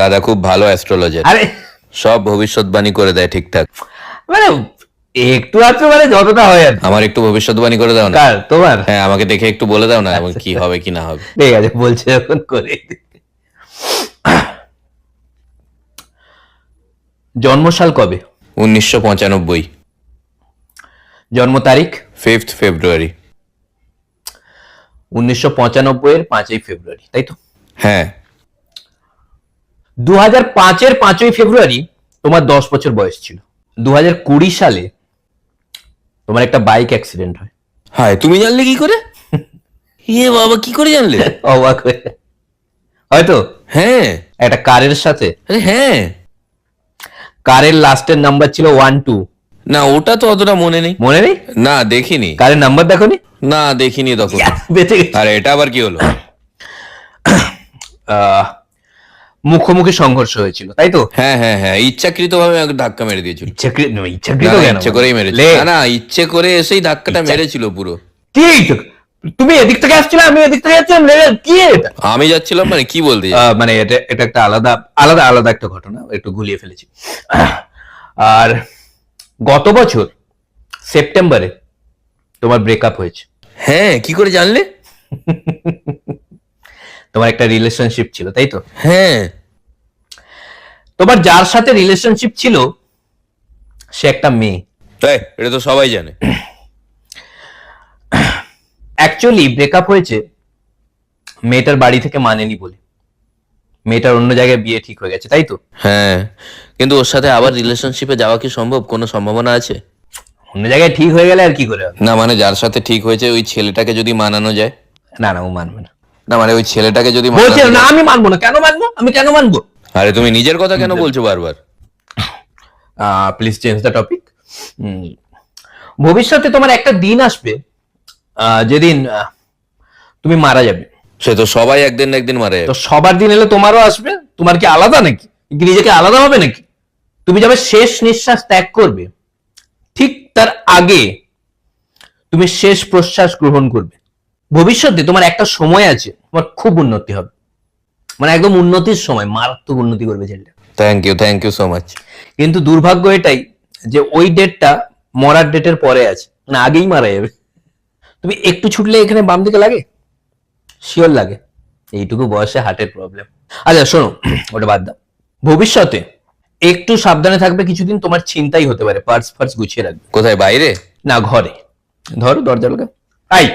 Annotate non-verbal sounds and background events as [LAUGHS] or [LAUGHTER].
দাদা খুব ভালো অ্যাস্ট্রোলজার আরে। সব ভবিষ্যৎবাণী করে দেয় ঠিকঠাক। মানে একটু আধটু মানে যতটা হয় আর কি। আমার একটু ভবিষ্যৎবাণী করে দাও না? কার? তোমার? হ্যাঁ আমাকে দেখে একটু বলে দাও না এবং কি হবে কি না হবে। ঠিক আছে বলছে এখন করে জন্মসাল কবে? উনিশশো পঁচানব্বই। জন্ম তারিখ? ফিফথ ফেব্রুয়ারি উনিশশো পঁচানব্বই এর পাঁচই ফেব্রুয়ারি তাই তো? হ্যাঁ। দু হাজার পাঁচের পাঁচই ফেব্রুয়ারি তোমার দশ বছর বয়স ছিল। দু হাজার কুড়ি সালে তোমার একটা বাইক অ্যাক্সিডেন্ট হয়। হায় তুমি জানলে কি করে? [LAUGHS] ইয়ে বাবা কি করে জানলে? [LAUGHS] অবাক হয়ে। হয়তো? হ্যাঁ। একটা কারের সাথে? আরে হ্যাঁ। কারের লাস্টের নাম্বার ছিল ওয়ান টু না ওটা তো অতটা মনে নেই। মনে নেই? না দেখিনি। কারের নাম্বার দেখো নি না দেখিনি তখন। [LAUGHS] বেঁচে গেছে। আর এটা আবার কি হলো? [COUGHS] আহ, মুখোমুখি সংঘর্ষ হয়েছিল তাই তো? হ্যাঁ হ্যাঁ হ্যাঁ ইচ্ছাকৃত ভাবে ধাক্কা মেরে দিয়েছিল ইচ্ছাকৃত ইচ্ছাকৃত কেন? ইচ্ছে করেই মেরেছিল। না না ইচ্ছে করে এসেই ধাক্কাটা মেরেছিল পুরো। কি তুমি এদিক থেকে আসছিলে আমি এদিক থেকে যাচ্ছিলাম কি এটা? আমি যাচ্ছিলাম মানে কি বলতে মানে এটা এটা একটা আলাদা আলাদা আলাদা একটা ঘটনা একটু গুলিয়ে ফেলেছি। আর গত বছর সেপ্টেম্বরে তোমার ব্রেকআপ হয়েছে। হ্যাঁ কি করে জানলে? [LAUGHS] তোমার একটা রিলেশনশিপ ছিল তাই তো? হ্যাঁ। তোমার যার সাথে রিলেশনশিপ ছিল সে একটা মেয়ে। তাই এটা তো সবাই জানে। অ্যাকচুয়ালি ব্রেকআপ হয়েছে মেয়েটার বাড়ি থেকে মানেনি বলে। মেয়েটার অন্য জায়গায় বিয়ে ঠিক হয়ে গেছে তাই তো? হ্যাঁ কিন্তু ওর সাথে আবার রিলেশনশিপে যাওয়া কি সম্ভব? কোনো সম্ভাবনা আছে? অন্য জায়গায় ঠিক হয়ে গেলে আর কি করে হবে? না মানে যার সাথে ঠিক হয়েছে ওই ছেলেটাকে যদি মানানো যায়। না না ও মানবে না। না মানে ওই ছেলেটাকে যদি বলছে না আমি মানবো না। কেন মানবো? আমি কেন মানবো? আরে তুমি নিজের কথা কেন বলছো বারবার? প্লিজ চেঞ্জ দ্য টপিক ভবিষ্যতে তোমার একটা দিন আসবে আহ, যেদিন আহ, তুমি মারা যাবে। সে তো সবাই একদিন না একদিন মারা তো সবার দিন এলে তোমারও আসবে তোমার কি আলাদা নাকি? কি নিজেকে আলাদা হবে নাকি? তুমি যাবে শেষ নিঃশ্বাস ত্যাগ করবে। ঠিক তার আগে তুমি শেষ প্রশ্বাস গ্রহণ করবে। ভবিষ্যতে তোমার একটা সময় আছে তোমার খুব উন্নতি হবে। মানে একদম উন্নতির সময় মারাত্মক উন্নতি করবে ছেলেটা। Thank you thank you so much কিন্তু দুর্ভাগ্য এটাই যে ওই ডেটটা মরার ডেটের পরে আছে মানে আগেই মারা যাবে। তুমি একটু ছুটলে এখানে বাম দিকে লাগে? শিওর লাগে। এইটুকু বয়সে হার্টের প্রবলেম আচ্ছা শোনো ওটা বাদ দাও। ভবিষ্যতে একটু সাবধানে থাকবে কিছুদিন তোমার চিন্তাই হতে পারে পার্স ফার্স গুছিয়ে রাখবে। কোথায় বাইরে? না ঘরে। ধরো দরজা লাগা আই